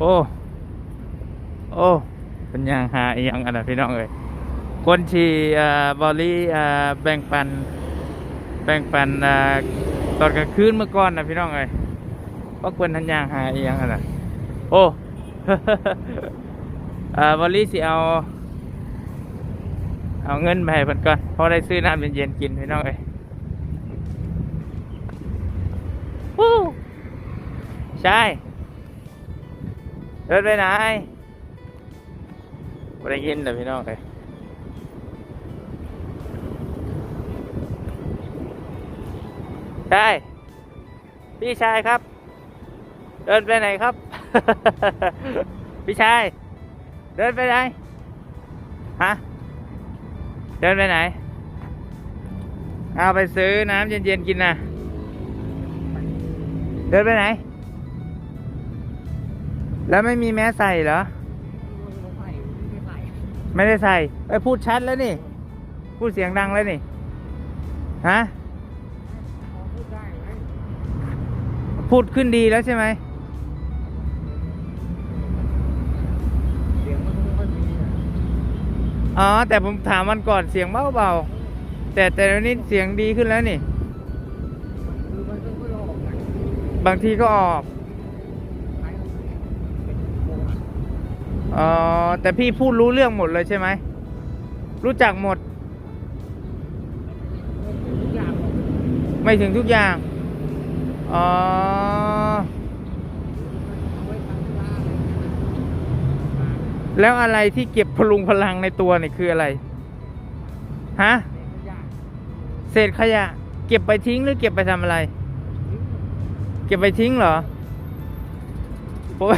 โอ้ โอ้เป็นยังหาอียังอันนั้นพี่น้องเอ้ยคนที่บอลลี่แบ่งปัน แบ่งปันอตอนกลางคืนเมื่อก่อนนะพี่น้องเอ้ยเพราะคนทันยางหาอียังอันนั้นโอ้อ่าบอลลี่สิเอา เอาเงินไปให้เพิ่นก่อนเพอได้ซื้อน้ำเย็นๆกินพี่น้องเอ้ยวู้ใช่ เดินไปไหนไม่ได้ยินแต่พี่น้องเลยใช่พี่ชายครับ เดินไปไหนครับ พี่ชาย เดินไปไหน ฮะ เดินไปไหน เอาไปซื้อน้ำเย็นๆกินนะ เดินไปไหน แล้วไม่มีแมสใส่เหรอ ไม่ได้ใส่ไปพูดชัดแล้วนี่ พูดเสียงดังแล้วนี่ ฮะ พูดขึ้นดีแล้วใช่ไหมอ๋อ แต่ผมถามวันก่อนเสียงเบาๆ แต่แต่วันนี้เสียงดีขึ้นแล้วนี่ บางทีก็ออก อ๋อแต่พี่พูดรู้เรื่องหมดเลยใช่ไหม รู้จักหมด ไม่ถึงทุกอย่าง อ๋อ แล้วอะไรที่เก็บพลุงพลังในตัวนี่คืออะไร ฮะ เศษขยะ เก็บไปทิ้งหรือเก็บไปทำอะไร เก็บไปทิ้งเหรอผม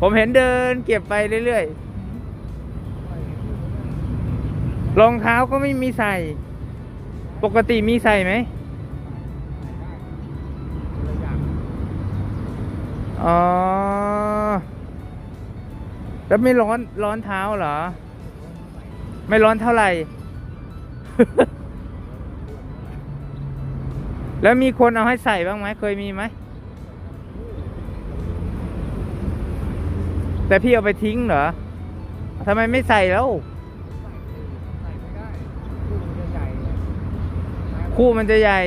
ผมเห็นเดินเก็บไปเรื่อยๆ รองเท้าก็ไม่มีใส่ ปกติมีใส่ไหมอ๋อ แล้วไม่ร้อนร้อนเท้าเหรอ ไม่ร้อนเท่าไหร่ แล้วมีคนเอาให้ใส่บ้างไหม เคยมีไหม แต่พี่เอาไปทิ้งเหรอทำไมไม่ใส่แล้วคู่มันจะใหญ่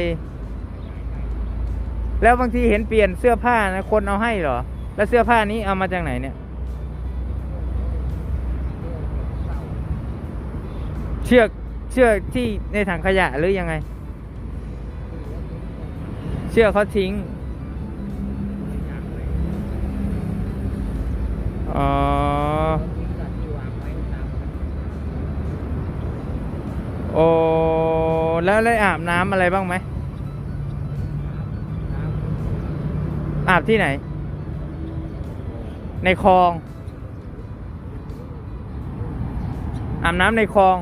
แล้วบางทีเห็นเปลี่ยนเสื้อผ้านะคนเอาให้เหรอ แล้วเสื้อผ้านี้เอามาจากไหนเนี่ย เชือกเชือกที่ในถังขยะหรือยังไง เชือกเขาทิ้ง อ๋อ โอ้แล้วได้อาบน้ำอะไรบ้างไหม อาบที่ไหน ในคลอง อาบน้ำในคลอง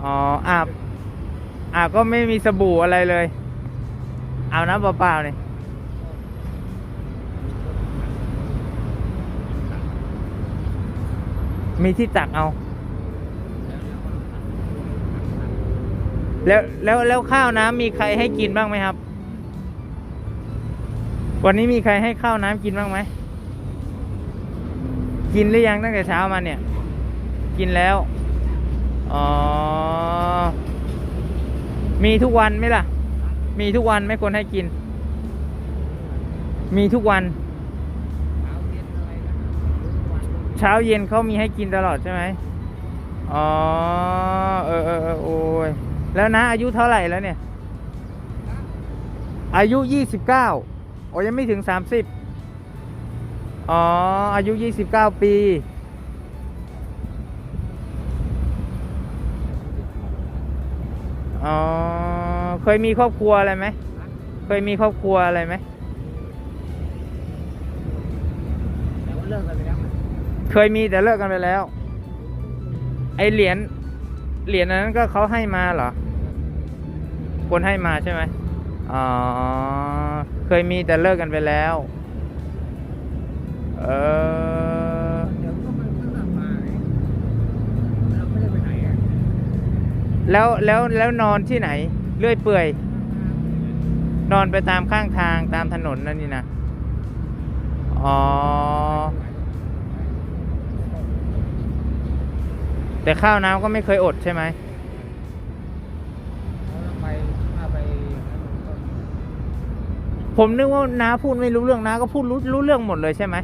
อ๋อ อาบอาบก็ไม่มีสบู่อะไรเลย อาบน้ำเปล่าๆนี่ มีที่ตักเอา แล้วแล้วแล้วข้าวน้ำมีใครให้กินบ้างไหมครับ วันนี้มีใครให้ข้าวน้ำกินบ้างไหม กินหรือยังตั้งแต่เช้ามาเนี่ย กินแล้ว อ๋อ มีทุกวันไหมล่ะ มีทุกวันไหมคนให้กิน มีทุกวัน เช้าเย็นเขามีให้กินตลอดใช่ไหมอ๋อเออเออเออโอ้ย แล้วนะอายุเท่าไหร่แล้วเนี่ย อายุยี่สิบเก้าโอ้ยังไม่ถึงสามสิบอ๋อ อายุยี่สิบเก้าปี อ๋อ เคยมีครอบครัวอะไรไหม เคยมีครอบครัวอะไรไหมแต่ว่าเลิกกันไปแล้ว เคยมีแต่เลิกกันไปแล้ว ไอเหรียญเหรียญนั้นก็เขาให้มาเหรอ คนให้มาใช่ไหมอ๋อ เคยมีแต่เลิกกันไปแล้ว เออแล้วแล้วแล้วนอนที่ไหน เลื่อยเปื่อย นอนไปตามข้างทางตามถนนนั่นนี่นะ อ๋อ แต่ข้าวน้ำก็ไม่เคยอดใช่ไหมไปถ้าไปผมนึกว่าน้าพูดไม่รู้เรื่องน้าก็พูดรู้รู้เรื่องหมดเลยใช่ไหม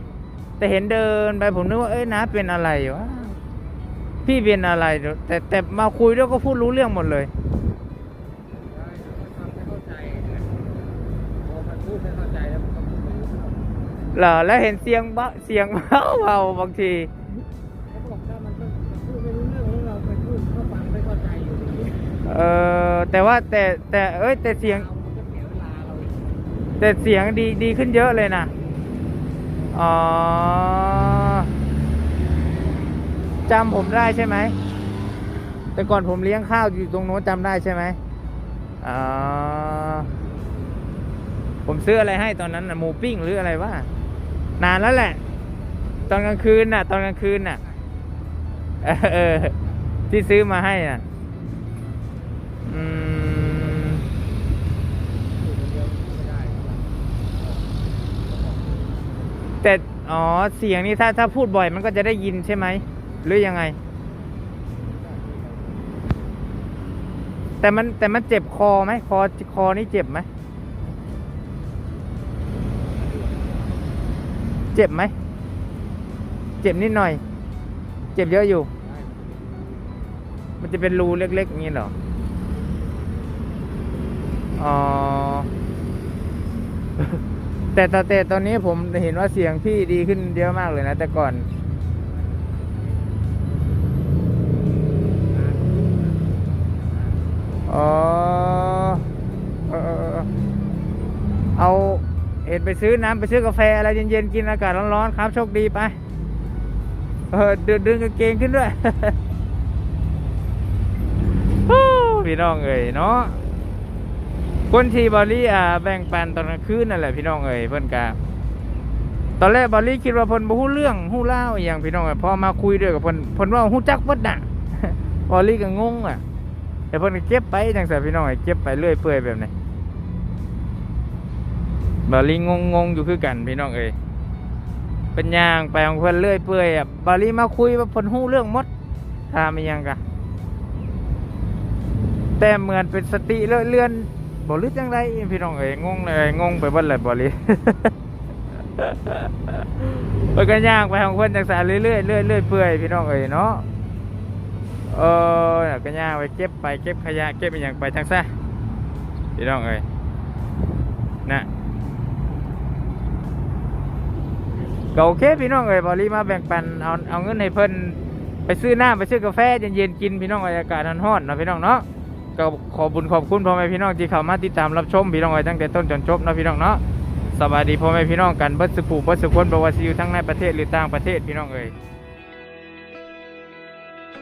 แต่เห็นเดินไปผมนึกว่าเอ้ยน้าเป็นอะไรวะพี่เป็นอะไร แต่แต่มาคุยด้วยก็พูดรู้เรื่องหมดเลยเข้าใจนะพอมันพูดไม่เข้าแล้วมันก็พูดไม่รู้เรื่องเหรอแล้วเห็นเสียงเบาเสียงเบาเบาบางที เออแต่ว่าแต่แต่เอ้ยแต่เสียง แต่เสียงดีดีขึ้นเยอะเลยนะอ๋อจำผมได้ใช่ไหม แต่ก่อนผมเลี้ยงข้าวอยู่ตรงโน้นจำได้ใช่ไหมอ๋อผมซื้ออะไรให้ตอนนั้นนะหมูปิ้งหรืออะไรวะนานแล้วแหละ ตอนกลางคืนน่ะ ตอนกลางคืนน่ะ เออเออที่ซื้อมาให้น่ะ อืม พูดคนเดียวไม่ได้ แต่อ๋อเสียงนี้ถ้าถ้าพูดบ่อยมันก็จะได้ยินใช่ไหม หรือยังไง แต่มันแต่มันเจ็บคอไหมคอคอนี่เจ็บไหมเจ็บไหม เจ็บนิดหน่อย เจ็บเยอะอยู่ มันจะเป็นรูเล็กๆอย่างนี้เหรอ อ๋อ แต่แต่แต่ตอนนี้ผมเห็นว่าเสียงพี่ดีขึ้นเยอะมากเลยนะ แต่ก่อน อ๋อ เออเอาเห็นไปซื้อน้ำไปซื้อกาแฟอะไรเย็นๆ กินอากาศร้อนๆ ครับ โชคดีไป เออดึงดึงกางเกงขึ้นด้วยพี่น้องเอ๋ยเนาะ คนที่บอลลี่อ่าแบ่งปันตอนกลางคืนนั่นแหละพี่น้องเอ๋ยเพิ่นกาตอนแรกบอลลี่คิดว่าเพิ่นบ่ฮู้เรื่องฮู้เล่าอหย่างพี่น้องเอ๋ยพอมาคุยด้วยกับเพิ่นเพิ่นว่าฮู้จักเบิดน่ะ บอลลี่ก็งงอะแต่เพิ่นก็เก็บไปจังซั่นพี่น้องเอ๋ยเก็บไปเรื่อยเปื่อยแบบนี้บอลลี่งงงๆอยู่คือกันพี่น้องเอ๋ยเป็นย่างไปของเพิ่นเรื่อยเปื่อยอะบอลลี่มาคุยว่าเพิ่นฮู้เรื่องหมดถามอีหยังกะแต่เหมือนเป็นสติเลื่อเลื่อน บอลิจังไรพี่น้องเอ๋ยงงเลยงงไปเบนเลยบอลิเพิ่นย่างไปของเพิ่นจังสารเรื่อยเรื่อยเรื่อยเปื่อยพี่น้องเอ๋ยเนาะเออน่ะก็ย่างไปเก็บไปเก็บขยะเก็บไปอย่างไปทั้งซะพี่น้องเอ๋ยนะก็โอเคพี่น้องเอ๋ยบอลีมาแบ่งปันเอาเอาเงินให้เพิ่นไปซื้อน้ำไปซื้อกาแฟเย็นๆกินพี่น้องเอ๋ยอากาศร้อนๆเนาะพี่น้องเนาะ ก็ขอบุญขอบคุณพ่อแม่พี่น้องที่เข้ามาติดตามรับชมพี่น้องไว้ตั้งแต่ต้นจนจบนะพี่น้องเนาะสวัสดีพ่อแม่พี่น้องกันเบิดสุขูเบิดสุขคนบว่าสิอยู่ทั้งในประเทศหรือต่างประเทศพี่น้องเอ้ย